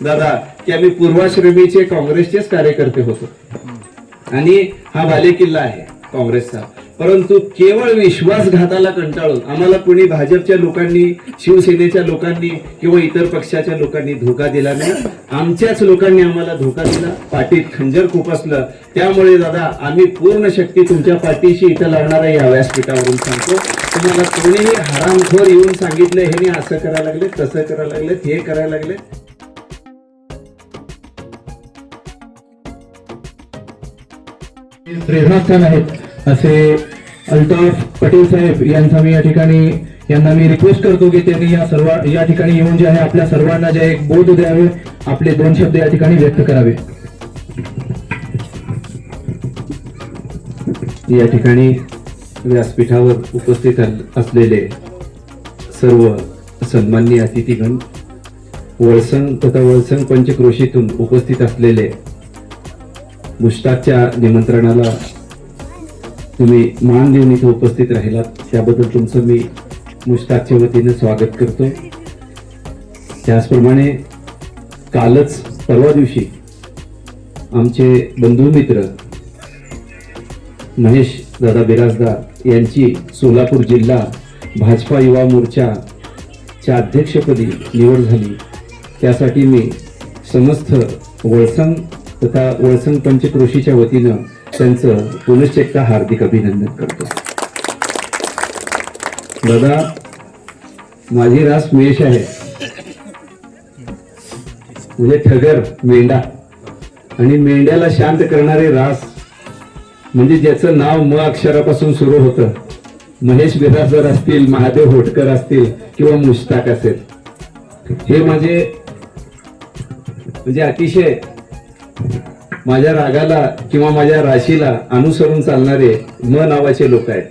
दादा की आम्ही पूर्वाश्रमीचे काँग्रेसचेच कार्यकर्ते होतो. आणि हा बालेकिल्ला आहे काँग्रेसचा. परंतु केवळ विश्वासघाताला कंटाळून आम्हाला कुणी भाजपच्या लोकांनी शिवसेनेच्या लोकांनी किंवा इतर पक्षाच्या लोकांनी धोका दिला नाही. आमच्याच लोकांनी आम्हाला धोका दिला. पाठीत खंजर खुपसलं त्यामुळे दादा आम्ही पूर्ण शक्ती तुमच्या पाठीशी इथं लावणार आहे या व्यासपीठावरून सांगतो. तुम्हाला कोणीही हरामखोर येऊन सांगितलं हे असं करायला लागले तसं करायला लागले हे करायला लागले. प्रेरणास्थान आहेत. असे अल्ताफ पटेल साहेब यांचा मी या ठिकाणी यांना मी रिक्वेस्ट करतो की त्यांनी या सर्व या ठिकाणी येऊन जे आहे आपल्या सर्वांना जे एक बोध द्यावे आपले दोन शब्द या ठिकाणी व्यक्त करावे. या ठिकाणी व्यासपीठावर उपस्थित असलेले सर्व सन्माननीय अतिथीगण वळसंग तथा वळसंग पंचक्रोशीतून उपस्थित असलेले मुश्ताकच्या निमंत्रणाला तुम्ही मान देऊन इथे उपस्थित राहिलात त्याबद्दल तुमचं मी मुश्ताकच्या वतीने स्वागत करतो. त्याचप्रमाणे कालच परवा दिवशी आमचे बंधू मित्र महेश दादा बिराजदार यांची सोलापूर जिल्हा भाजपा युवा मोर्चाच्या अध्यक्षपदी निवड झाली. त्यासाठी मी समस्त वळसंग तथा वळसंग पंचक्रोशीच्या वतीनं त्यांचं पुनश्च एकदा हार्दिक अभिनंदन करतो. दादा माझी रास मेष आहे. म्हणजे ठगर मेंढा. आणि मेंढ्याला शांत करणारे रास म्हणजे ज्याचं नाव म अक्षरापासून सुरू होतं. महेश बिराजदार असतील महादेव होटकर असतील किंवा मुश्ताक असेल. हे माझे म्हणजे अतिशय माझ्या रागाला किंवा माझ्या राशीला अनुसरून चालणारे म नावाचे लोक आहेत.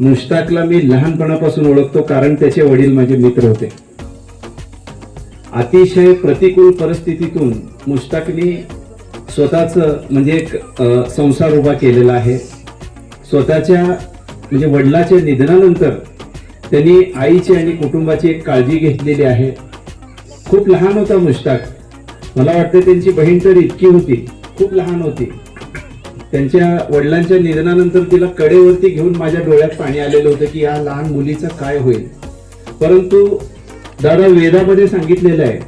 मुश्ताकला मी लहानपणापासून ओळखतो कारण त्याचे वडील माझे मित्र होते. अतिशय प्रतिकूल परिस्थितीतून मुश्ताकनी स्वतःच म्हणजे एक संसार उभा केलेला आहे. स्वतःच्या म्हणजे वडिलाच्या निधनानंतर त्यांनी आईची आणि कुटुंबाची एक काळजी घेतलेली आहे. खूप लहान होता मुश्ताक मला वाटतं त्यांची बहीण तर इतकी होती. खूप लहान होती. त्यांच्या वडिलांच्या निधनानंतर तिला कडेवरती घेऊन माझ्या डोळ्यात पाणी आलेलं होतं की या लहान मुलीचं काय होईल. परंतु दादा वेदामध्ये सांगितलेलं आहे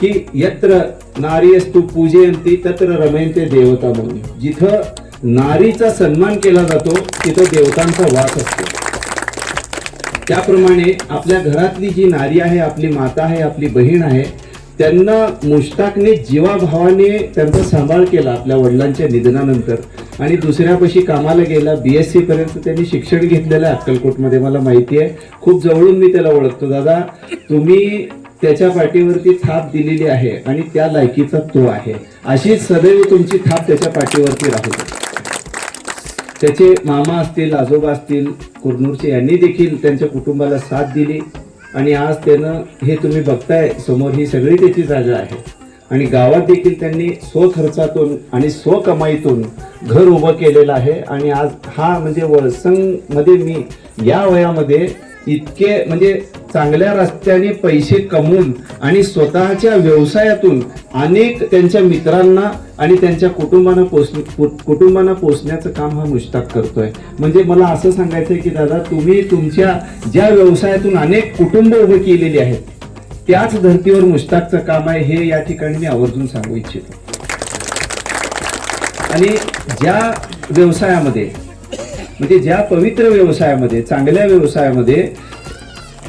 की यत्र नारी असतो पूजयंती तत्र रमयंते देवता म्हणून जिथं नारीचा सन्मान केला जातो तिथं देवतांचा वास असतो. त्याप्रमाणे आपल्या घरातली जी नारी आहे आपली माता आहे आपली बहीण आहे त्यांना मुश्ताकने जीवाभावाने त्यांचा सांभाळ केला आपल्या वडिलांच्या निधनानंतर. आणि दुसऱ्यापाशी कामाला गेला बी एस सीपर्यंत त्यांनी शिक्षण घेतलेलं आहे अक्कलकोटमध्ये मला माहिती आहे. खूप जवळून मी त्याला ओळखतो. दादा तुम्ही त्याच्या पाठीवरती थाप दिलेली आहे आणि त्या लायकीचा तो आहे. अशीच सदैव तुमची थाप त्याच्या पाठीवरती राहू त्याचे मामा असतील आजोबा असतील कुरनूरचे यांनी देखील त्यांच्या कुटुंबाला साथ दिली. आणि आज त्यानं हे तुम्ही बघताय समोर ही सगळी त्याची जागा आहे. आणि गावात देखील त्यांनी स्वखर्चातून आणि स्वकमाईतून घर उभं केलेलं आहे. आणि आज हा म्हणजे वळसंगमध्ये मी या वयामध्ये इतके म्हणजे चांगल्या रस्त्याने पैसे कमवून आणि स्वतःच्या व्यवसायातून अनेक त्यांच्या मित्रांना आणि त्यांच्या कुटुंबांना पोच कुटुंबांना पोचण्याचं काम हा मुश्ताक करतोय. म्हणजे मला असं सांगायचं आहे की दादा तुम्ही तुमच्या ज्या व्यवसायातून अनेक कुटुंब उभे केलेली आहेत त्याच धर्तीवर मुश्ताकचं काम आहे हे या ठिकाणी मी आवर्जून सांगू इच्छितो. आणि ज्या व्यवसायामध्ये म्हणजे ज्या पवित्र व्यवसायामध्ये चांगल्या व्यवसायामध्ये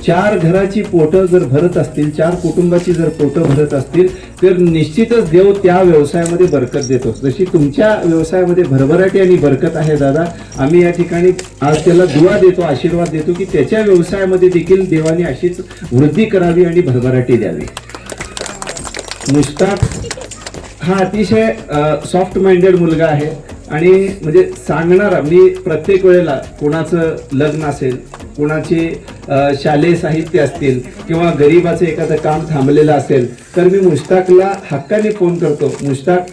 चार घराची पोटं जर भरत असतील चार कुटुंबाची जर पोटं भरत असतील तर निश्चितच देव त्या व्यवसायामध्ये बरकत देतो. जशी तुमच्या व्यवसायामध्ये भरभराटी आणि बरकत आहे दादा आम्ही या ठिकाणी आज त्याला दुवा देतो आशीर्वाद देतो की त्याच्या व्यवसायामध्ये देखील देवाने अशीच वृद्धी करावी आणि भरभराटी द्यावी. मुश्ताक हा अतिशय सॉफ्ट माइंडेड मुलगा आहे आणि म्हणजे सांगणारा मी प्रत्येक वेळेला कोणाचं लग्न असेल कुणाचे शालेय साहित्य असतील किंवा गरिबाचं एखादं काम थांबलेलं असेल तर मी मुश्ताकला हक्काने फोन करतो. मुश्ताक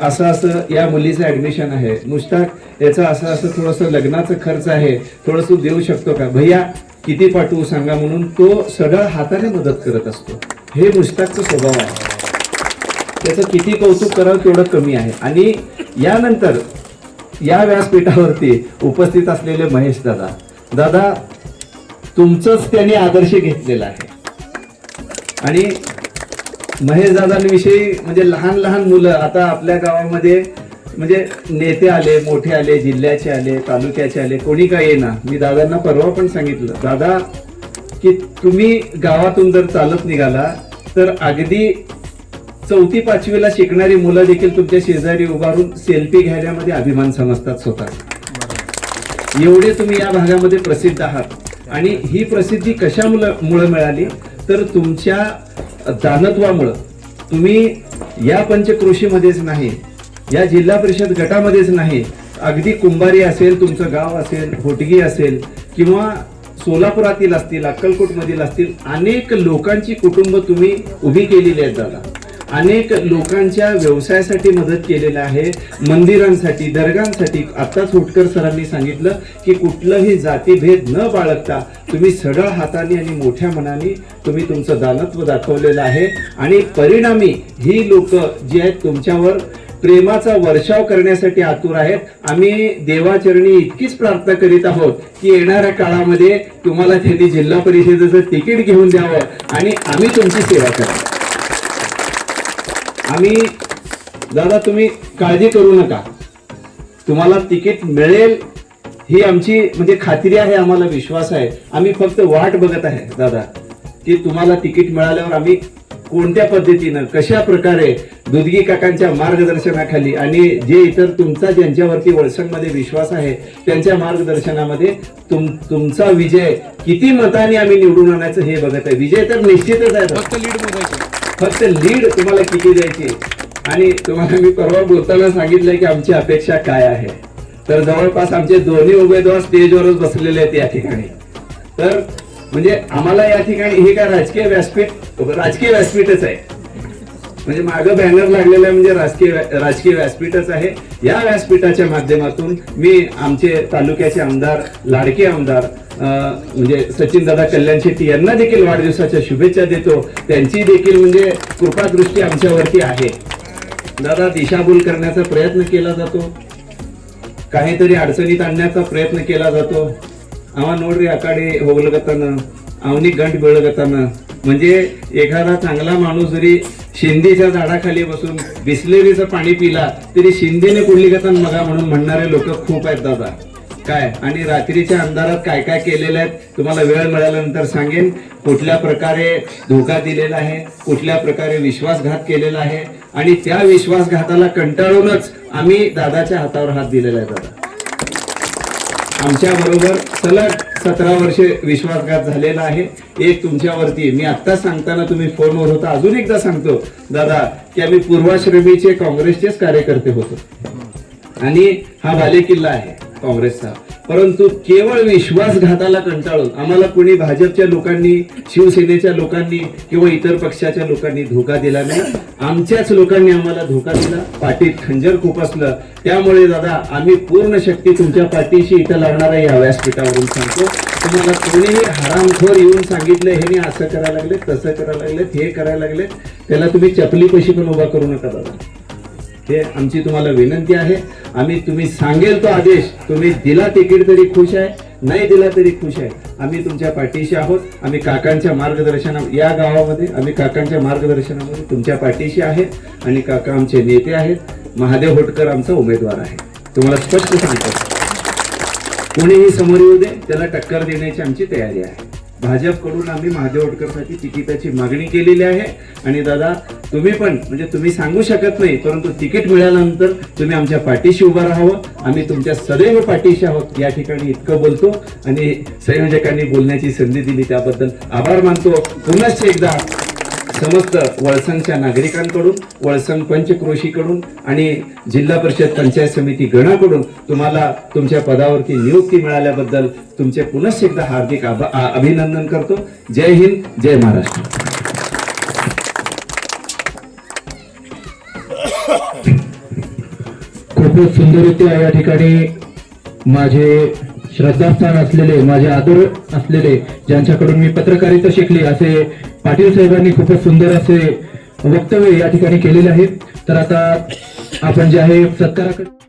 असं असं या मुलीचं ॲडमिशन आहे. मुश्ताक याचं असं असं थोडंसं लग्नाचं खर्च आहे. थोडंसं देऊ शकतो का? भैया किती पाठवू सांगा म्हणून तो सगळं हाताने मदत करत असतो. हे मुश्ताकचा स्वभाव आहे. त्याचं किती कौतुक करावं तेवढं कमी आहे. आणि यानंतर या व्यासपीठावरती उपस्थित असलेले महेश दादा. दादा तुमचंच त्यांनी आदर्श घेतलेला आहे. आणि महेश दादांविषयी म्हणजे लहान लहान मुलं आता आपल्या गावामध्ये म्हणजे नेते आले मोठे आले जिल्ह्याचे आले तालुक्याचे आले कोणी काय येणार? मी दादांना परवा पण सांगितलं दादा की तुम्ही गावातून जर चालत निघाला तर अगदी चौथी पाचवीला शिकणारी मुलं देखील तुमच्या शेजारी उभारून सेल्फी घेण्यामध्ये अभिमान समजतात स्वतः एवढे तुम्ही या भागामध्ये प्रसिद्ध आहात. आणि ही प्रसिद्धी कशामुळे मुळे मिळाली? तर तुमच्या दानत्वामुळं. तुम्ही या पंचक्रोशीमध्येच नाही या जिल्हा परिषद गटामध्येच नाही अगदी कुंभारी असेल तुमचं गाव असेल होटगी असेल किंवा सोलापुरातील असतील अक्कलकोटमधील असतील अनेक लोकांची कुटुंब तुम्ही उभी केलेली आहेत दादा. अनेक लोकांच्या व्यवसायासाठी मदत केलेलं आहे मंदिरांसाठी दर्गांसाठी. आत्ताच होटकर सरांनी सांगितलं की कुठलंही जातीभेद न बाळगता तुम्ही सरळ हाताने आणि मोठ्या मनाने तुम्ही तुमचं दानत्व दाखवलेलं आहे. आणि परिणामी ही लोक जी आहेत तुमच्यावर प्रेमाचा वर्षाव करण्यासाठी आतुर आहेत. आम्ही देवाचरणी इतकीच प्रार्थना करीत आहोत की येणाऱ्या काळामध्ये तुम्हाला त्यांनी जिल्हा परिषदेचं तिकीट घेऊन द्यावं आणि आम्ही तुमची सेवा करावी आम्ही दादा तुम्ही काळजी करू नका. तुम्हाला तिकीट मिळेल ही आमची म्हणजे खात्री आहे आम्हाला विश्वास आहे. आम्ही फक्त वाट बघत आहे दादा की तुम्हाला तिकीट मिळाल्यावर आम्ही कोणत्या पद्धतीनं कशा प्रकारे दुधगी काकांच्या मार्गदर्शनाखाली आणि जे इतर तुमचा ज्यांच्यावरती वळसणमध्ये विश्वास आहे त्यांच्या मार्गदर्शनामध्ये तुम तुमचा विजय किती मताने आम्ही निवडून आणायचं हे बघत आहे. विजय तर निश्चितच आहे फक्त लीड मोजायची फक्त लीड तुम्हाला किती द्यायची? आणि तुम्हाला मी परवा बोलताना सांगितलंय की आमची अपेक्षा काय आहे. तर जवळपास आमचे दोन्ही उमेदवार स्टेजवरच बसलेले आहेत या ठिकाणी. तर म्हणजे आम्हाला या ठिकाणी हे काय राजकीय व्यासपीठ राजकीय व्यासपीठच आहे. म्हणजे मागं बॅनर लागलेला आहे म्हणजे राजकीय राजकीय व्यासपीठच आहे. या व्यासपीठाच्या माध्यमातून मी आमचे तालुक्याचे आमदार लाडके आमदार अं, म्हणजे सचिन दादा कल्याण शेट्टी यांना देखील वाढदिवसाच्या शुभेच्छा देतो. त्यांची देखील म्हणजे कृपादृष्टी आमच्यावरती आहे. दादा दिशाभूल करण्याचा प्रयत्न केला जातो. काहीतरी अडचणीत आणण्याचा प्रयत्न केला जातो. आम्हा नोडरी आकाडे होगलगतानं आवनी गंट बेळगतानं म्हणजे एखादा चांगला माणूस जरी शिंदेच्या झाडाखाली बसून बिस्लेरीचं पाणी पिला तरी शिंदेने कुठली गतन मगा म्हणून म्हणणारे लोक खूप आहेत दादा. काय? आणि रात्रीच्या अंधारात काय काय केलेलं आहे तुम्हाला वेळ मिळाल्यानंतर सांगेन. कुठल्या प्रकारे धोका दिलेला आहे कुठल्या प्रकारे विश्वासघात केलेला आहे आणि त्या विश्वासघाताला कंटाळूनच आम्ही दादाच्या हातावर हात दिलेला आहे दादा. आमच्या बरोबर सलग सतरा वर्षे विश्वासघात झालेला आहे. एक तुमच्यावरती. मी आत्ता सांगताना तुम्ही फोनवर होता. अजून एकदा सांगतो दादा की आम्ही पूर्वाश्रमीचे काँग्रेसचेच कार्यकर्ते होतो. आणि हा बालेकिल्ला आहे काँग्रेसचा. परंतु केवळ विश्वासघाताला कंटाळून आम्हाला कोणी भाजपच्या लोकांनी शिवसेनेच्या लोकांनी किंवा इतर पक्षाच्या लोकांनी धोका दिला नाही. आमच्याच लोकांनी आम्हाला धोका दिला. पाठीत खंजर खुपसलं. त्यामुळे दादा आम्ही पूर्ण शक्ती तुमच्या पाठीशी इथं लागणार आहे या व्यासपीठावरून सांगतो. तुम्हाला कोणीही हरामखोर येऊन सांगितलं हे नाही असं करायला लागले तसं करायला लागलेत हे करायला लागलेत त्याला तुम्ही चपली पण उभा करू नका दादा. हे आमची तुम्हाला विनंती आहे. आम्ही तुम्ही सांगेल तो आदेश तुम्ही दिला तिकीट तरी खुश आहे नाही दिला तरी खुश आहे. आम्ही तुमच्या पाठीशी आहोत. आम्ही काकांच्या मार्गदर्शना या गावामध्ये आम्ही काकांच्या मार्गदर्शनामध्ये तुमच्या पाठीशी आहेत आणि काका आमचे नेते आहेत. महादेव होटकर आमचा उमेदवार आहे. तुम्हाला स्पष्ट सांगतो. कोणीही समोर येऊ दे त्याला टक्कर देण्याची आमची तयारी आहे. भाजपकडून आम्ही महादेव होटकरसाठी तिकिटाची मागणी केलेली आहे. आणि दादा तुम्ही पण म्हणजे तुम्ही सांगू शकत नाही परंतु तिकीट मिळाल्यानंतर तुम्ही आमच्या पाठीशी उभं राहावं. आम्ही तुमच्या सदैव पाठीशी आहोत. या ठिकाणी इतकं बोलतो आणि संयोजकांनी बोलण्याची संधी दिली. त्याबद्दल आभार मानतो. पुनश्च एकदा समस्त वळसंगच्या नागरिकांकडून वळसंग पंचक्रोशीकडून आणि जिल्हा परिषद पंचायत समिती गणाकडून तुम्हाला तुमच्या पदावरती नियुक्ती मिळाल्याबद्दल तुमचे पुनश्च एकदा हार्दिक अभिनंदन करतो. जय हिंद जय महाराष्ट्र. खूपच सुंदररित्या या ठिकाणी माझे श्रद्धास्थान असलेले माझे आदर असलेले ज्यांच्याकडून मी पत्रकारिता शिकली असे पाटील साहेबांनी खूपच सुंदर असे वक्तव्य या ठिकाणी केलेले आहे तर आता आपण जे आहे सत्काराकडे